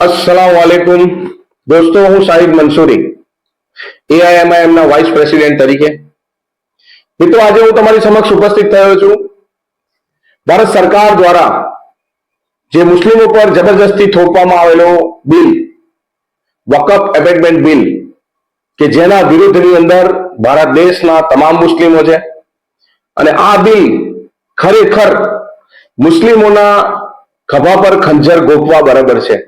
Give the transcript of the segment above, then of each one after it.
અસલામ વાલેકુમ દોસ્તો, હું સાહિબ મંસૂરી એઆઈએમઆઈએમ ના વાઇસ પ્રેસિડેન્ટ તરીકે. મિત્રો, આજે હું તમારી સમક્ષ ઉપસ્થિત થયો છું. ભારત સરકાર દ્વારા જે મુસ્લિમો પર જબરજસ્તી થોપવામાં આવેલો બિલ, વકફ એમેન્ડમેન્ટ બિલ, કે જેના વિરુદ્ધની અંદર ભારત દેશના તમામ મુસ્લિમો છે. અને આ બિલ ખરેખર મુસ્લિમોના ખભા પર ખંજર ગોપવા બરાબર છે.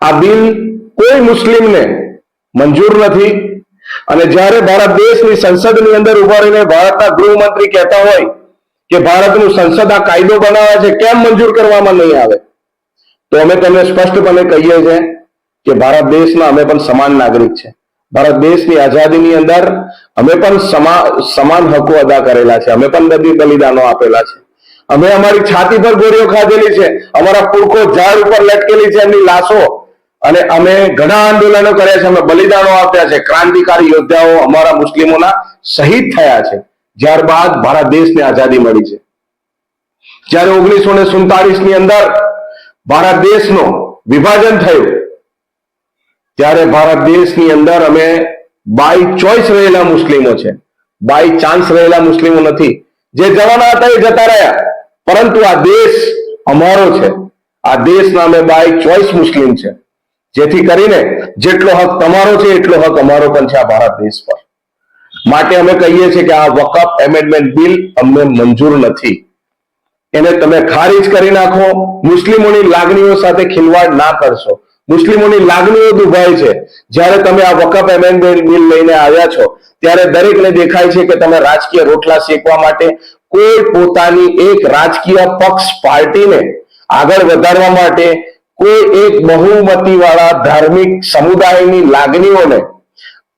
આ બિલ કોઈ મુસ્લિમને મંજૂર નથી. અને જ્યારે ભારત દેશની સંસદની અંદર ઊભા રહીને ભારતના ગૃહમંત્રી કહેતા હોય કે ભારતનું સંસદ આ કાયદો બનાવે છે, કેમ મંજૂર કરવામાં નહીં આવે? તો અમે તમને સ્પષ્ટપણે કહીએ છીએ કે ભારત દેશના અમે પણ સમાન નાગરિક છે. ભારત દેશની આઝાદીની અંદર અમે પણ સમા- સમાન હકો અદા કરેલા છે. અમે પણ બલિદાનો આપેલા છે. અમે અમારી છાતી પર ગોળીઓ ખાધેલી છે, અમારા પુરખો ઝાડ ઉપર લટકેલી છે એમની લાશો. અને અમે ઘણા આંદોલનો કર્યા છે, અમે બલિદાનો આપ્યા છે. ક્રાંતિકારી યોદ્ધાઓ અમારા મુસ્લિમોના શહીદ થયા છે. ત્યારબાદ ભારત દેશને આઝાદી મળી છે. જ્યારે ઓગણીસો ને સુડતાલીસની અંદર ભારત દેશનો વિભાજન થયું, ત્યારે ભારત દેશની અંદર અમે બાય ચોઈસ રહેલા મુસ્લિમો છે. બાય ચાન્સ રહેલા મુસ્લિમો નથી. જે જવાના હતા એ જતા રહ્યા. પરંતુ આ દેશ અમારો છે. આ દેશના અમે બાય ચોઈસ મુસ્લિમ છે. જેથી કરીને જેટલો હક તમારો છે, એટલો હક અમારો પણ છે આ ભારત દેશ પર. માટે અમે કહીએ છીએ કે આ વકફ એમેન્ડમેન્ટ બિલ અમને મંજૂર નથી. એને તમે ખારીજ કરી નાખો. મુસ્લિમોની લાગણીઓ સાથે ખિલવાડ ના કરશો. મુસ્લિમોની લાગણીઓ દુભાય છે. જ્યારે તમે આ વકફ એમેન્ડમેન્ટ બિલ લઈને આવ્યા છો, ત્યારે દરેકને દેખાય છે કે તમે રાજકીય રોટલા શેકવા માટે કોઈ પોતાની એક રાજકીય પક્ષ પાર્ટીને આગળ વધારવા માટે કોઈ એક બહુમતી વાળા ધાર્મિક સમુદાયની લાગણીઓને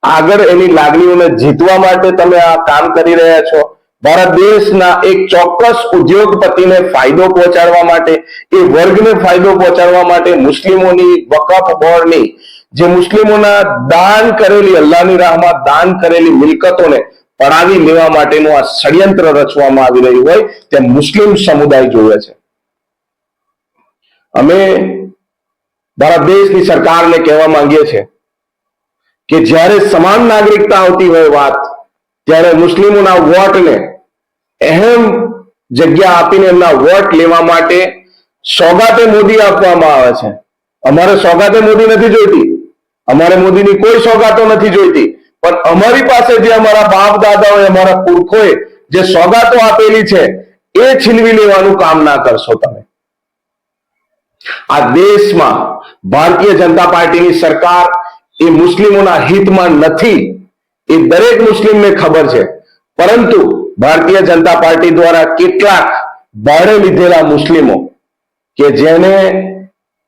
આગળ એની લાગણીઓને જીતવા માટે તમે આ કામ કરી રહ્યા છો. ભારત દેશના એક ચોક્કસ ઉદ્યોગપતિને ફાયદો પહોંચાડવા માટે, એ વર્ગને ફાયદો પહોંચાડવા માટે મુસ્લિમોની વકફ બોર્ડની, જે મુસ્લિમોના દાન કરેલી, અલ્લાહની રાહમાં દાન કરેલી મિલકતોને પડાવી લેવા માટેનું આ ષડયંત્ર રચવામાં આવી રહ્યું હોય તે મુસ્લિમ સમુદાય જોવે છે. અમે ભારત દેશની સરકારને કહેવા માંગીએ છીએ કે જ્યારે સમાન નાગરિકતા આવતી હોય વાત, ત્યારે મુસ્લિમોના વોટને અહેમ જગ્યા આપીને એમના વોટ લેવા માટે સોગાતે મોદી આપવામાં આવે છે. અમારે સોગાતે મોદી નથી જોઈતી. અમારે મોદીની કોઈ સોગાતો નથી જોઈતી. પણ અમારી પાસે જે અમારા બાપ દાદાઓએ અમારા પુરખોએ જે સોગાતો આપેલી છે, એ છીનવી લેવાનું કામ ના કરશો તમે. આ દેશમાં ભારતીય જનતા પાર્ટીની સરકાર એ મુસ્લિમોના હિતમાં નથી, એ દરેક મુસ્લિમને ખબર છે. પરંતુ ભારતીય જનતા પાર્ટી દ્વારા કેટલાક ભાડે લીધેલા મુસ્લિમો કે જેને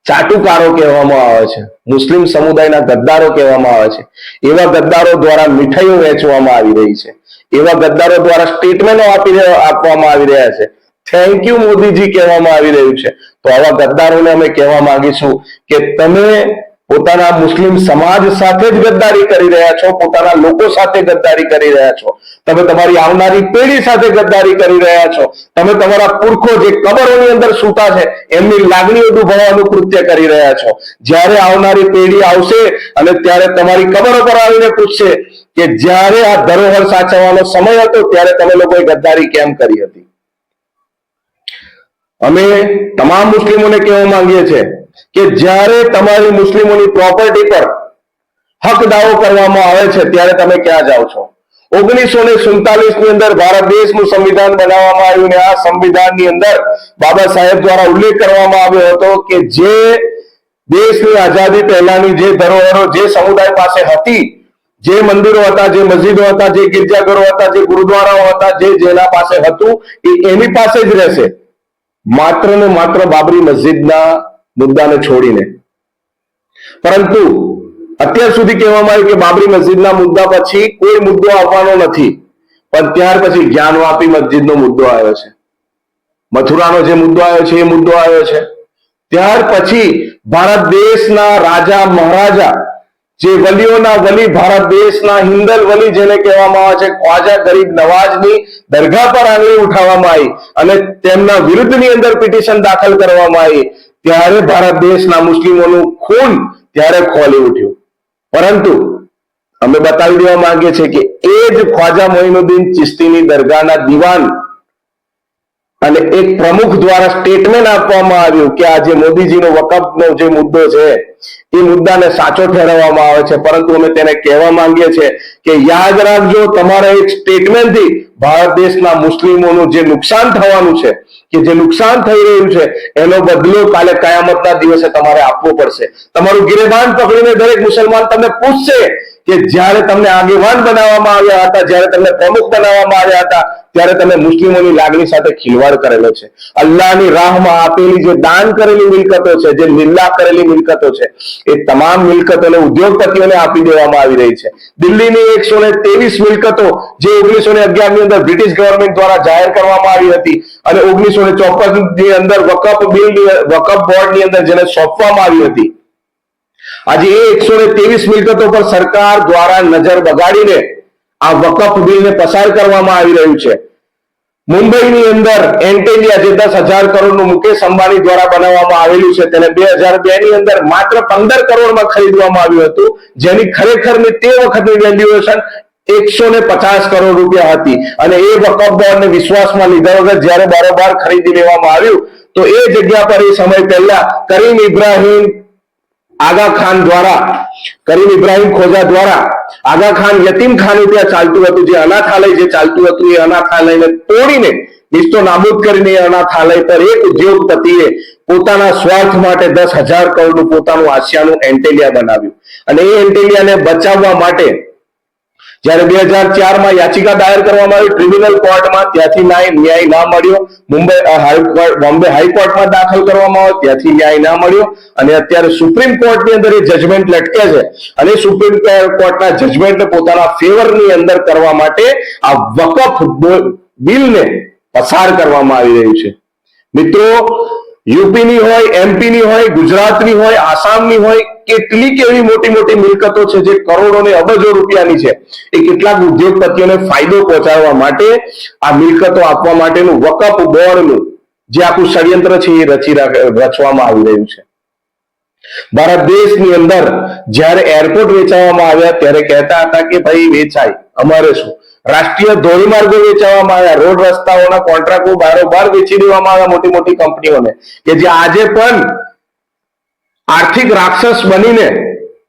ચાટુકારો કહેવામાં આવે છે. મુસ્લિમ સમુદાયના ગદ્દારો કહેવામાં આવે છે. એવા ગદ્દારો દ્વારા મીઠાઈઓ વેચવામાં આવી રહી છે. એવા ગદ્દારો દ્વારા સ્ટેટમેન્ટો આપી આપવામાં આવી રહ્યા છે. થેન્ક યુ મોદીજી કહેવામાં આવી રહ્યું છે. તો આવા ગદ્દારોને અમે કહેવા માંગીશું કે તમે પોતાના મુસ્લિમ સમાજ સાથે જ ગદ્દારી કરી રહ્યા છો, પોતાના લોકો સાથે ગદ્દારી કરી રહ્યા છો. તમે તમારી આવનારી પેઢી સાથે ગદ્દારી કરી રહ્યા છો. તમે તમારા પુરખો જે કબરોની અંદર સૂતા છે, એમની લાગણીઓ દુભાવવાનું કૃત્ય કરી રહ્યા છો. જ્યારે આવનારી પેઢી આવશે અને ત્યારે તમારી કબરો પર આવીને પૂછશે કે જ્યારે આ ધરોહર સાચવવાનો સમય હતો, ત્યારે તમે લોકોએ ગદ્દારી કેમ કરી હતી? અમે તમામ મુસ્લિમોને કહેવા માંગીએ છીએ કે જ્યારે તમારી મુસ્લિમોની પ્રોપર્ટી પર હક દાવો કરવામાં આવે છે, ત્યારે તમે ક્યાં જાઓ છો? ઓગણીસો ને સુડતાલીસની અંદર ભારત દેશનું સંવિધાન બનાવવામાં આવ્યું ને આ સંવિધાનની અંદર બાબા સાહેબ દ્વારા ઉલ્લેખ કરવામાં આવ્યો હતો કે જે દેશની આઝાદી પહેલાની જે ધરોહરો, જે સમુદાય પાસે હતી, જે મંદિરો હતા, જે મસ્જિદો હતા, જે ગિરજાઘરો હતા, જે ગુરુદ્વારાઓ હતા, જે જેના પાસે હતું, એ એની પાસે જ રહેશે. માત્ર ને માત્ર બાબરી મસ્જિદના મુદ્દાને છોડીને. પરંતુ અત્યાર સુધી કહેવામાં આવ્યું કે બાબરી મસ્જિદના મુદ્દા પછી કોઈ મુદ્દો આવવાનો નથી. પણ ત્યાર પછી જ્ઞાનવાપી મસ્જિદનો મુદ્દો આવ્યો છે. મથુરાનો જે મુદ્દો આવ્યો છે એ મુદ્દો આવ્યો છે. ત્યાર પછી ભારત દેશના રાજા મહારાજા જે વલીઓના વલી ભારત દેશના હિન્દલ વલી જેને કહેવામાં આવે છે, ખ્વાજા ગરીબ નવાજની દરગાહ પર આંગળી ઉઠાવવામાં આવી અને તેમના વિરુદ્ધની અંદર પિટિશન દાખલ કરવામાં આવી. ત્યારે ભારત દેશના મુસ્લિમોનું ખૂન ત્યારે ખોલી ઉઠ્યું. પરંતુ અમે બતાવી દેવા માંગીએ છીએ કે એ જ ખ્વાજા મોઇનુદ્દીન ચિસ્તીની દરગાહના દિવાન અને એક પ્રમુખ દ્વારા સ્ટેટમેન્ટ આપવામાં આવ્યું કે આ જે મોદીજીનો વકફનો જે મુદ્દો છે, એ મુદ્દાને સાચો ઠેરવવામાં આવે છે. પરંતુ અમે તેને કહેવા માંગીએ છીએ કે યાદ રાખજો, તમારા એક સ્ટેટમેન્ટથી ભારત દેશના મુસ્લિમોનું જે નુકસાન થવાનું છે કે જે નુકસાન થઈ રહ્યું છે, એનો બદલો કાલે કયામતના દિવસે તમારે આપવો પડશે. તમારું ગિરેબાન પકડીને દરેક મુસલમાન તમને પૂછશે કે જ્યારે તમને આગેવાન બનાવવામાં આવ્યા હતા, જ્યારે તમને પ્રમુખ બનાવવામાં આવ્યા હતા, ત્યારે તમે મુસ્લિમોની લાગણી સાથે ખિલવાડ કરેલો છે. અલ્લાહની રાહમાં આપેલી જે દાન કરેલી મિલકતો છે, જે નિર્લાહ કરેલી મિલકતો છે, એ તમામ મિલકતોને ઉદ્યોગપતિઓને આપી દેવામાં આવી રહી છે. દિલ્હીની એકસો ને ત્રેવીસ મિલકતો, જે ઓગણીસો ને અગિયારની અંદર બ્રિટિશ ગવર્મેન્ટ દ્વારા જાહેર કરવામાં આવી હતી અને ઓગણીસો ને ચોપનની અંદર વકફ બિલ, વકફ બોર્ડની અંદર જેને સોંપવામાં આવી હતી આજે એ એકસો ને ત્રેવીસ મિલકતો પર સરકાર દ્વારા નજર બગાડીને આ વકફ બિલને પસાર કરવામાં આવી રહ્યું છે. મુંબઈની અંદર એન્ટેલિયા જે દસ હજાર કરોડનું મુકેશ અંબાણી દ્વારા બનાવવામાં આવેલું છે, તેને બે હજાર બે ની અંદર માત્ર પંદર કરોડમાં ખરીદવામાં આવ્યું હતું, જેની ખરેખરની તે વખતની વેલ્યુએશન એકસો ને પચાસ કરોડ રૂપિયા હતી. અને એ વકફ બોર્ડને વિશ્વાસમાં લીધા વગર જયારે બારોબાર ખરીદી લેવામાં આવ્યું, તો એ જગ્યા પર એ સમય પહેલા કરીમ ઇબ્રાહિમ આગા ખાન દ્વારા કરીમ ઇબ્રાહિમ ખોજા દ્વારા આગા ખાન યતીમ ખાનું ત્યાં ચાલતું હતું જે અનાથાલય જે ચાલતું હતું એ અનાથાલયને તોડીને નિસ્તો નાબૂદ કરીને અનાથાલય પર એક ઉદ્યોગપતિએ પોતાના સ્વાર્થ માટે દસ હજાર કરોડનું પોતાનું આસિયાનું એન્ટેલિયા બનાવ્યું. અને એ એન્ટેલિયાને બચાવવા માટે જ્યારે બે હજાર ચારમાં યાચિકા દાયર કરવામાં આવી, ટ્રિબ્યુનલ કોર્ટમાં ત્યાંથી ન્યાય ના મળ્યો. મુંબઈ હાઈકોર્ટ બોમ્બે હાઈકોર્ટમાં દાખલ કરવામાં આવ્યો. ત્યાંથી ન્યાય ના મળ્યો. અને અત્યારે સુપ્રીમ કોર્ટની અંદર એ જજમેન્ટ લટકે છે. અને સુપ્રીમ કોર્ટના જજમેન્ટને પોતાના ફેવરની અંદર કરવા માટે આ વકફ બિલને પસાર કરવામાં આવી રહ્યું છે. મિત્રો યુપીની હોય, એમપીની હોય, ગુજરાતની હોય, આસામની હોય કેટલીક એવી મોટી મોટી મિલકતો છે જે કરોડો ને અબજો રૂપિયાની છે. એ કેટલાક ઉદ્યોગપતિઓને ફાયદો પહોંચાડવા માટે આ મિલકતો આપવા માટેનું વકફ બોર્ડનું જે આખું ષડયંત્ર છે એ રચી રચવામાં આવી રહ્યું છે. ભારત દેશની અંદર જ્યારે એરપોર્ટ વેચાવામાં આવ્યા ત્યારે કહેતા હતા કે ભાઈ વેચાય, અમારે શું? રાષ્ટ્રીય ધોરીમાર્ગો વેચાવામાં આવ્યા. રોડ રસ્તાઓના કોન્ટ્રાક્ટો બારોબાર વેચી દેવામાં આવ્યા મોટી મોટી કંપનીઓને. કે જે આજે પણ આર્થિક રાક્ષસ બનીને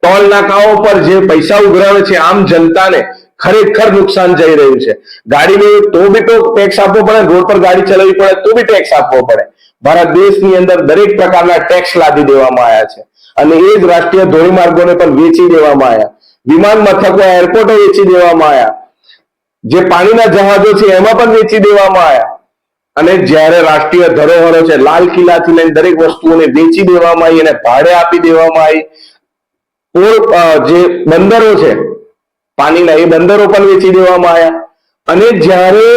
ટોલ નાકાઓ પર જે પૈસા ઉઘરાવે છે, આમ જનતાને ખરેખર નુકસાન જઈ રહ્યું છે. ગાડીને તો બી તો ટેક્સ આપવો પડે, રોડ પર ગાડી ચલાવવી પડે, તો બી ટેક્સ આપવો પડે. ભારત દેશની અંદર દરેક પ્રકારના ટેક્સ લાદી દેવામાં આવ્યા છે. અને એ જ રાષ્ટ્રીય ધોરીમાર્ગોને પણ વેચી દેવામાં આવ્યા. વિમાન મથકો એરપોર્ટો વેચી દેવામાં આવ્યા. જે પાણીના જહાજો છે એમાં પણ વેચી દેવામાં આવ્યા અને જ્યારે રાષ્ટ્રીય ધરોહરો છે, લાલ કિલ્લાથી લઈને દરેક વસ્તુઓને વેચી દેવામાં આવી અને ભાડે આપી દેવામાં આવી જે બંદરો છે, પાણીના, એ બંદરો પણ વેચી દેવામાં આવ્યા અને જ્યારે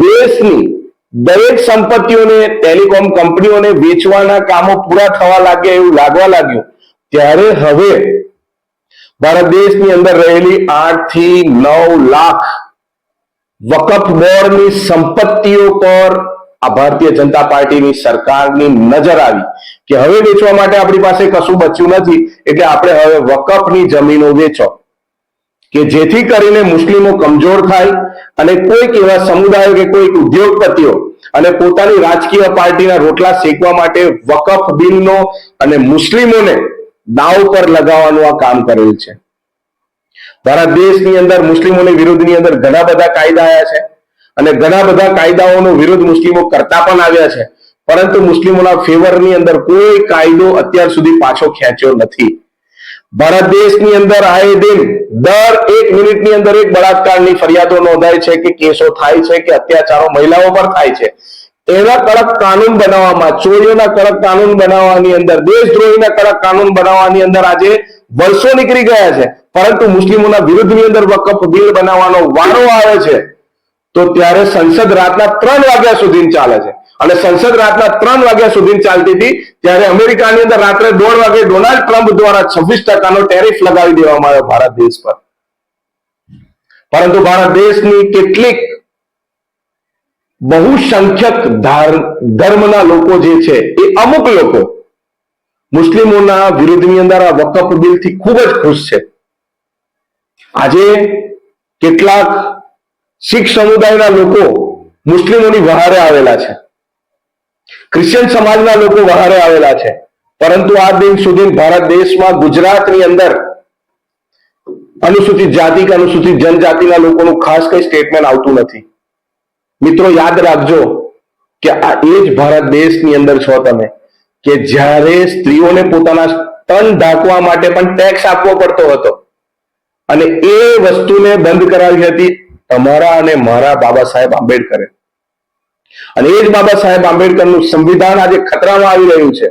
દેશની દરેક સંપત્તિઓને, ટેલિકોમ કંપનીઓને વેચવાના કામો પૂરા થવા લાગ્યા એવું લાગવા લાગ્યું, ત્યારે હવે ભારત દેશની અંદર રહેલી આઠથી નવ લાખ વકફ બોર્ડની સંપત્તિઓ પર આ ભારતીય જનતા પાર્ટીની સરકારની નજર આવી કે હવે વેચવા માટે આપણી પાસે કશું બચ્યું નથી, એટલે આપણે હવે વકફની જમીનો વેચો. કે જેથી કરીને મુસ્લિમો કમજોર થાય અને કોઈક એવા સમુદાયો કે કોઈક ઉદ્યોગપતિઓ અને પોતાની રાજકીય પાર્ટીના રોટલા શેકવા માટે વકફ બિલનો અને મુસ્લિમોને દાવ પર લગાવવાનું આ કામ કરેલ છે. ભારત દેશની અંદર, મુસ્લિમોની વિરુદ્ધની અંદર ઘણા બધા કાયદા આવ્યા છે અને ઘણા બધા કાયદાઓનો વિરોધ મુસ્લિમો કરતા પણ આવ્યા છે. પરંતુ મુસ્લિમોના ફેવરની અંદર કોઈ કાયદો અત્યાર સુધી પાછો ખેંચ્યો નથી. ભારત દેશની અંદર આએ દિન દર એક મિનિટની અંદર એક બળાત્કારની ફરિયાદો નોંધાય છે કે કેસો થાય છે કે અત્યાચારો મહિલાઓ પર થાય છે. એવા કડક કાનૂન બનાવવામાં, ચોરીઓના કડક કાનૂન બનાવવાની અંદર, દેશદ્રોહીના કડક કાનૂન બનાવવાની અંદર આજે વર્ષો નીકળી ગયા છે. પરંતુ મુસ્લિમોના વિરુદ્ધની અંદર વકફ બિલ બનાવવાનો વારો આવે છે, તો ત્યારે સંસદ રાતના ત્રણ વાગ્યા સુધી ચાલે છે. અને સંસદ રાતના ત્રણ વાગ્યા સુધી ચાલતી હતી, ત્યારે અમેરિકાની અંદર રાત્રે દોઢ વાગે ડોનાલ્ડ ટ્રમ્પ દ્વારા છવ્વીસ ટકાનો ટેરિફ લગાવી દેવામાં આવ્યો ભારત દેશ પર. પરંતુ ભારત દેશની કેટલીક બહુસંખ્યક સંખ્યક ધર્મના લોકો જે છે, એ અમુક લોકો મુસ્લિમોના વિરુદ્ધની અંદર આ વકફ બિલથી ખૂબ જ ખુશ છે. આજે કેટલાક શીખ સમુદાયના લોકો મુસ્લિમોની વહારે આવેલા છે. ક્રિશ્ચિયન સમાજના લોકો વહારે આવેલા છે. પરંતુ આ દિન સુધી ભારત દેશમાં ગુજરાતની અંદર અનુસૂચિત જાતિ કે અનુસૂચિત જનજાતિના લોકોનું ખાસ કઈ સ્ટેટમેન્ટ આવતું નથી. મિત્રો, યાદ રાખજો કે આ એ જ ભારત દેશની અંદર છો તમે કે જ્યારે સ્ત્રીઓને પોતાના તન ઢાંકવા માટે પણ ટેક્સ આપવો પડતો હતો. અને એ વસ્તુને બંધ કરાવી હતી તમારા અને મારા બાબા સાહેબ આંબેડકરે. અને એ જ બાબા સાહેબ આંબેડકરનું સંવિધાન આજે ખતરામાં આવી રહ્યું છે.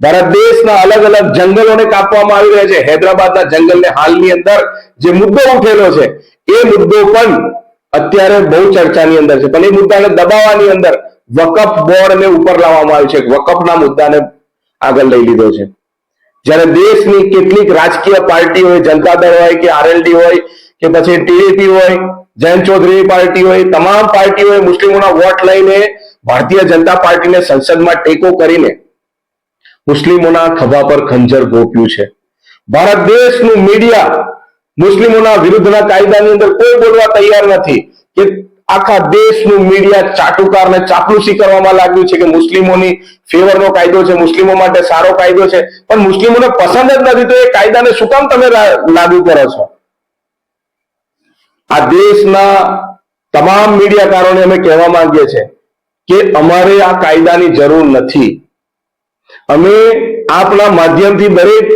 ભારત દેશના અલગ અલગ જંગલોને કાપવામાં આવી રહ્યા છે. હૈદરાબાદના જંગલને હાલની અંદર જે મુદ્દો ઉઠેલો છે, એ મુદ્દો પણ અત્યારે બહુ ચર્ચાની અંદર છે. પણ એ મુદ્દાને દબાવવાની અંદર વકફ બોર્ડને ઉપર લાવવામાં આવ્યું છે. વકફના મુદ્દાને આગળ લઈ લીધો છે. જ્યારે દેશની કેટલીક રાજકીય પાર્ટી હોય, જનતા દળ હોય કે આરએલડી હોય કે પછી ટીડીપી હોય, જયંત ચૌધરી પાર્ટી હોય, તમામ પાર્ટીઓએ મુસ્લિમોના વોટ લઈને ભારતીય જનતા પાર્ટીને સંસદમાં ટેકો કરીને મુસ્લિમોના ખભા પર ખંજર ગોપ્યું છે. ભારત દેશનું મીડિયા મુસ્લિમોના વિરુદ્ધના કાયદાની અંદર કોઈ બોલવા તૈયાર નથી કે આખા દેશનું મીડિયા ચાટુકાર ને ચાપલુસી કરવામાં લાગ્યું છે કે મુસ્લિમોની ફેવરનો કાયદો છે, મુસ્લિમો માટે સારો કાયદો છે. પણ મુસ્લિમોને પસંદ જ નથી, તો એ કાયદાને શું કામ તમે લાગુ કરો છો? આ દેશના તમામ મીડિયાકારોને અમે કહેવા માંગીએ છીએ કે અમારે આ કાયદાની જરૂર નથી. અમે આપના માધ્યમથી દરેક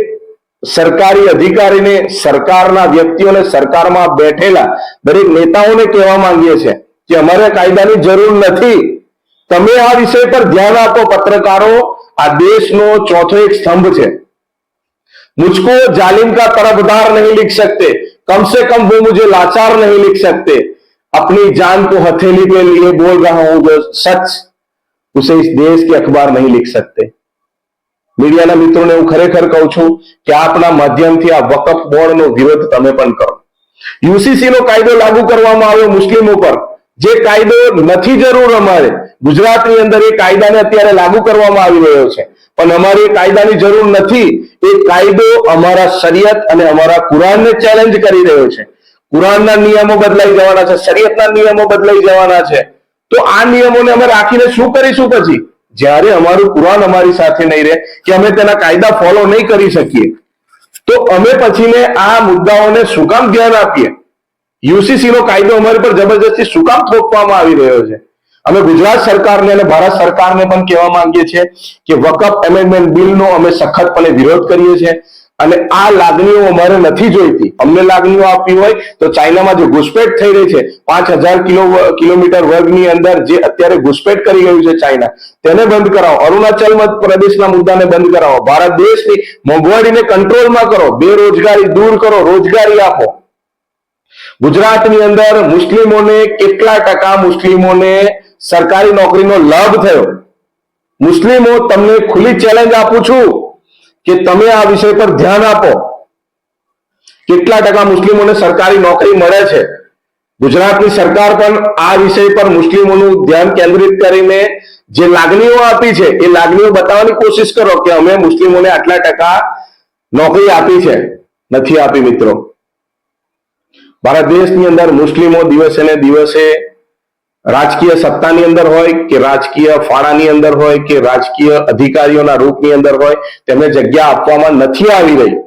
સરકારી અધિકારીને, સરકારના વ્યક્તિઓને સરકારમાં બેઠેલા દરેક નેતાઓને કહેવા માંગીએ છીએ કે અમારે કાયદાની જરૂર નથી તમે આ વિષય પર ધ્યાન આપો પત્રકારો આ દેશનો ચોથો એક સ્તંભ છે मुझको जालिम का तरफदार नहीं लिख सकते कम से कम वो मुझे लाचार नहीं लिख सकते अपनी जान को हथेली पे लिए बोल रहा हूं जो सच उसे इस देश के अखबार नहीं लिख सकते મીડિયાના મિત્રોને હું ખરેખર કહું છું કે આપના માધ્યમથી આ વકફ બોર્ડનો વિરોધ તમે પણ કરો યુસીસી નો કાયદો લાગુ કરવામાં આવ્યો મુસ્લિમો પર જે કાયદો નથી જરૂર અમારે, ગુજરાતની અંદર એ કાયદાને અત્યારે લાગુ કરવામાં આવી રહ્યો છે. પણ અમારે એ કાયદાની જરૂર નથી. એ કાયદો અમારા શરિયત અને અમારા કુરાનને ચેલેન્જ કરી રહ્યો છે. કુરાનના નિયમો બદલાઈ જવાના છે, શરિયતના નિયમો બદલાઈ જવાના છે. તો આ નિયમોને અમે રાખીને શું કરીશું પછી? જ્યારે અમારું કુરાન અમારી સાથે નહીં રહે, કે અમે તેના કાયદા ફોલો નહીં કરી શકીએ. તો અમે પછીને આ મુદ્દાઓને શું કામ ધ્યાન આપીએ? યુસીસી નો કાયદો અમારી પર જબરજસ્તી શું કામ થોપવામાં આવી રહ્યો છે. અમે ગુજરાત સરકારને અને ભારત સરકારને પણ કહેવા માંગીએ છીએ કે વકફ એમેન્ડમેન્ટ બિલનો અમે સખતપણે વિરોધ કરીએ છીએ અને આ લાગણીઓ અમારે નથી જોઈતી. અમને લાગણીઓ આપવી હોય તો ચાઇનામાં જે ઘુસપેઠ થઈ રહી છે, પાંચ હજાર કિલો, કિલોમીટર વર્ગની અંદર જે અત્યારે ઘુસપેઠ કરી રહ્યું છે ચાઇના, તેને બંધ કરાવો. અરુણાચલ પ્રદેશના મુદ્દાને બંધ કરાવો. ભારત દેશની મોંઘવારીને કંટ્રોલમાં કરો. બેરોજગારી દૂર કરો. રોજગારી આપો. ગુજરાતની અંદર મુસ્લિમોને કેટલા ટકા મુસ્લિમોને સરકારી નોકરીનો લાભ થયો? મુસ્લિમો, તમને ખુલ્લી ચેલેન્જ આપું છું કે તમે આ વિષય પર ધ્યાન આપો. કેટલા ટકા મુસ્લિમોને સરકારી નોકરી મળે છે? ગુજરાતની સરકાર પણ આ વિષય પર મુસ્લિમોનું ધ્યાન કેન્દ્રિત કરીને જે લાગણીઓ આપી છે, એ લાગણીઓ બતાવવાની કોશિશ કરો કે અમે મુસ્લિમોને આટલા ટકા નોકરી આપી છે. નથી આપી મિત્રો. ભારત દેશની અંદર મુસ્લિમો દિવસે ને દિવસે રાજકીય સત્તાની અંદર હોય કે રાજકીય ફાળાની અંદર હોય કે રાજકીય અધિકારીઓના રૂપની અંદર હોય, તેમને જગ્યા આપવામાં નથી આવી રહી.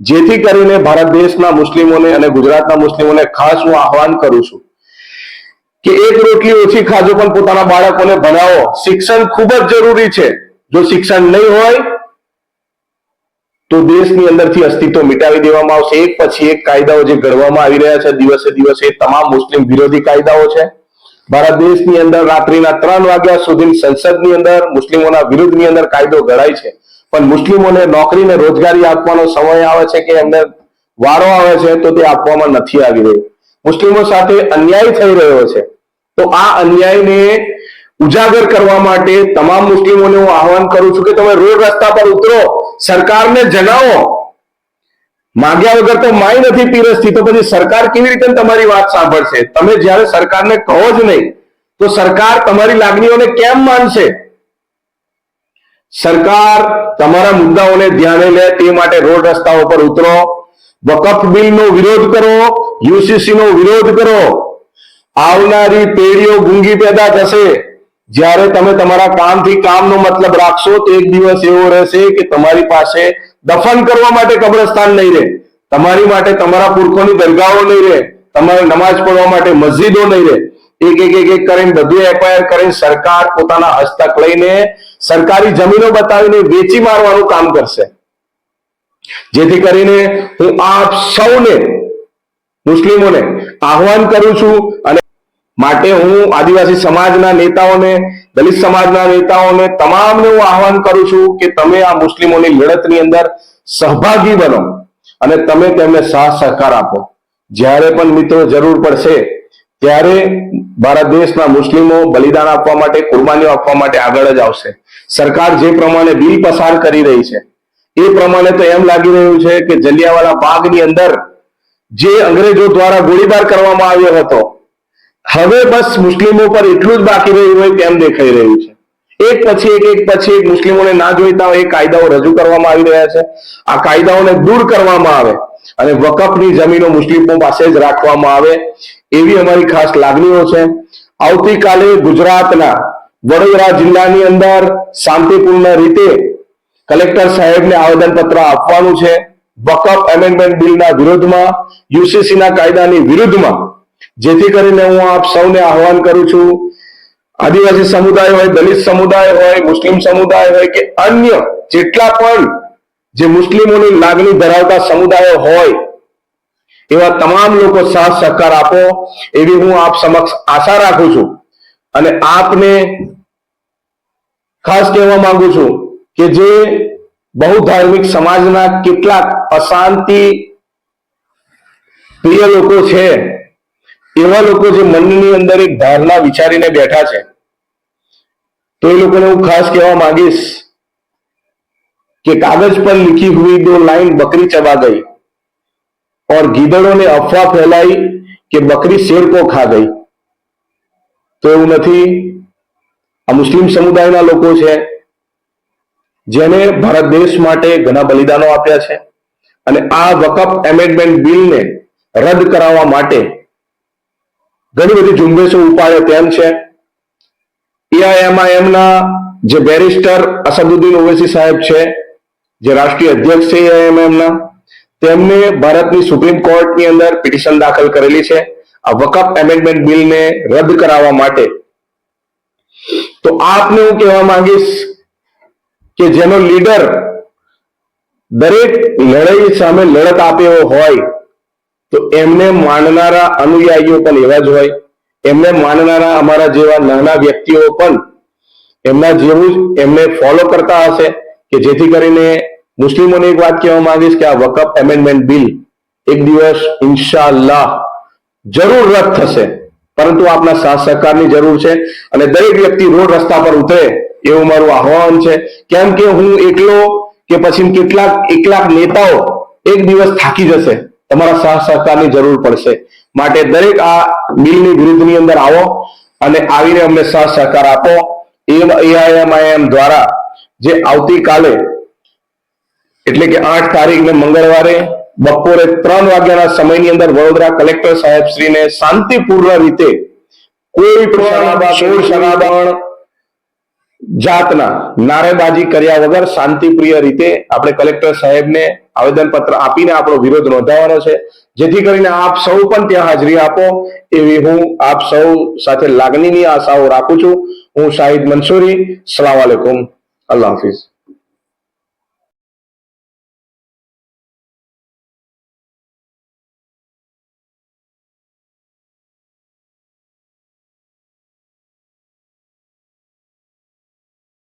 જેથી કરીને ભારત દેશના મુસ્લિમોને અને ગુજરાતના મુસ્લિમોને ખાસ હું આહવાન કરું છું કે એક રોટલી ઓછી ખાજો પણ પોતાના બાળકોને ભણાવો શિક્ષણ ખૂબ જ જરૂરી છે. જો શિક્ષણ નહીં હોય તો દેશની અંદરથી અસ્તિત્વ મિટાવી દેવામાં આવશે. એક પછી એક કાયદાઓ જે ઘડવામાં આવી રહ્યા છે, દિવસે દિવસે તમામ મુસ્લિમ વિરોધી કાયદાઓ છે. ભારત દેશની અંદર રાત્રિના ત્રણ વાગ્યા સુધી સંસદની અંદર, મુસ્લિમોના વિરુદ્ધની અંદર કાયદો ઘડાય છે. પણ મુસ્લિમોને નોકરી ને રોજગારી આપવાનો સમય આવે છે કે એમને વારો આવે છે, તો તે આપવામાં નથી આવી રહ્યો. મુસ્લિમો સાથે અન્યાય થઈ રહ્યો છે. તો આ અન્યાયને ઉજાગર કરવા માટે તમામ મુસ્લિમોને હું આહવાન કરું છું કે તમે રોડ રસ્તા પર ઉતરો, સરકારને જણાવો. માંગ્યા વગર તો માય નથી પીરસતી, તો પછી સરકાર કેવી રીતે તમારી વાત સાંભળશે? તમે જ્યારે સરકારને કહો જ નહીં, તો સરકાર તમારી લાગણીઓને કેમ માનશે? સરકાર તમારા મુદ્દાઓને ધ્યાને લે, તે માટે રોડ રસ્તાઓ પર ઉતરો. વકફ બિલનો વિરોધ કરો યુસીસી નો વિરોધ કરો. આવનારી પેઢીઓ ગુંગી પેદા થશે. જ્યારે તમે તમારા કામથી કામનો મતલબ રાખશો તો એક દિવસ એવો રહેશે કે તમારી પાસે દફન કરવા માટે કબ્રસ્તાન નહીં રહે. તમારી માટે તમારા પુરખોની દરગાહો નહીં રહે. તમારે નમાઝ પડવા માટે મસ્જિદો નહીં રહે. એક એક એક એક કરીને બધું એફઆઈઆર કરીને સરકાર પોતાના હસ્તક લઈને સરકારી જમીનો બતાવીને વેચી મારવાનું કામ કરશે. જેથી કરીને હું આપ સૌને, મુસ્લિમોને આહવાન કરું છું અને માટે હું આદિવાસી સમાજના નેતાઓને, દલિત સમાજના નેતાઓને તમામને હું આહવાન કરું છું કે તમે આ મુસ્લિમોની લડતની અંદર સહભાગી બનો અને તમે તેમને સાથ સહકાર આપો. જ્યારે પણ મિત્રો જરૂર પડશે, ત્યારે ભારત દેશના મુસ્લિમો બલિદાન આપવા માટે, કુરબાનીઓ આપવા માટે આગળ જ આવશે. સરકાર જે પ્રમાણે બિલ પસાર કરી રહી છે, એ પ્રમાણે તો એમ લાગી રહ્યું છે કે જલિયાવાલા બાગની અંદર જે અંગ્રેજો દ્વારા ગોળીબાર કરવામાં આવ્યો હતો હવે બસ મુસ્લિમો પર એટલું જ બાકી રહ્યું હોય તેમ દેખાઈ રહ્યું છે. એક પછી એક એક પછી એક મુસ્લિમોને ના જોઈતા હોય એ કાયદાઓ રજૂ કરવામાં આવી રહ્યા છે. આ કાયદાઓને દૂર કરવામાં આવે અને વકફની જમીનો મુસ્લિમો પાસે જ રાખવામાં આવે એવી અમારી ખાસ લાગણીઓ છે. આવતીકાલે ગુજરાતના વડોદરા જિલ્લાની અંદર શાંતિપૂર્ણ રીતે કલેક્ટર સાહેબને આવેદનપત્ર આપવાનું છે. વકફ એમેન્ડમેન્ટ બિલના વિરોધમાં યુસીસીના કાયદાની વિરુદ્ધમાં જેથી કરીને હું આપ સૌને આહવાન કરું છું. આદિવાસી સમુદાય હોય, દલિત સમુદાય હોય, મુસ્લિમ સમુદાય હોય કે અન્ય જેટલા પણ જે મુસ્લિમોની લાગણી ધરાવતા સમુદાયો હોય, એવા તમામ લોકો સાથ સહકાર આપો એવી હું આપ સમક્ષ આશા રાખું છું. અને આપને ખાસ કહેવા માંગુ છું કે જે બહુ ધાર્મિક સમાજના કેટલાક અશાંતિ પ્રિય લોકો છે એવા લોકો જે મનની અંદર એક ધારણા વિચારીને બેઠા છે તો એ લોકોને હું ખાસ કહેવા માંગીશ कि कागज पर लिखी हुई दो लाइन बकरी चबा गई और गीदड़ों ने अफवाह फैलाई कि बकरी शेर को खा गई તો એવું નથી આ મુસ્લિમ સમુદાયના લોકો છે જેને ભારત દેશ માટે ઘણા બલિદાનો આપ્યા છે અને આ વકફ એમેન્ડમેન્ટ બિલને રદ કરાવવા માટે ઘણી બધી ઝુંબેશો ઉપાડે તેમ છે. એઆઈએમઆઈએમના જે બેરિસ્ટર અસદુદ્દીન ઓવેસી સાહેબ છે, જે રાષ્ટ્રીય અધ્યક્ષ છે એઆઈએમઆઈએમના તેમને ભારતની સુપ્રીમ કોર્ટની અંદર પિટિશન દાખલ કરેલી છે. આ વકફ એમેન્ડમેન્ટ બિલને રદ કરાવવા માટે. તો આપને હું કહેવા માંગીશ કે જેનો લીડર દરેક લડાઈ સામે લડત આપે એવો હોય તો એમને માનનારા અનુયાયીઓ પણ એવા જ હોય. એમને માનનારા અમારા જેવા નાના વ્યક્તિઓ પણ એમના જેવું જ એમને ફોલો કરતા હશે કે જેથી કરીને મુસ્લિમોને એક વાત કહેવા માંગીશ કે આ વકફ એમેન્ડમેન્ટ બિલ એક દિવસ ઇન્શાલ્લાહ જરૂર રદ થશે. પરંતુ આપના સાથ સહકારની જરૂર છે અને દરેક વ્યક્તિ રોડ રસ્તા પર ઉતરે એવું મારું આહવાન છે. કેમ કે હું એકલો કે પછી કેટલાક, એકલાક નેતાઓ એક દિવસ થાકી જશે. તમારા સહ સહકારની જરૂર પડશે. માટે દરેક આ બિલની વિરુદ્ધની અંદર આવો અને આવીને અમને સહ સહકાર આપો. એમ એઆઈએમઆઈએમ દ્વારા જે આવતીકાલે, એટલે કે આઠ તારીખને મંગળવારે બપોરે ત્રણ વાગ્યાના સમયની અંદર વડોદરા કલેક્ટર સાહેબ શ્રીને શાંતિપૂર્ણ રીતે કોઈ પણ શોર શરાબણ જાતના નારેબાજી કર્યા વગર શાંતિપ્રિય રીતે આપણે કલેક્ટર સાહેબને આવેદનપત્ર આપીને આપણો વિરોધ નોંધાવવાનો છે. જેથી કરીને આપ સૌ પણ ત્યાં હાજરી આપો એવી હું આપ સૌ સાથે લાગણીની આશાઓ રાખું છું. હું શાહિદ મંસૂરી. સલામ આલેકુમ અલ્લાહ હાફિઝ.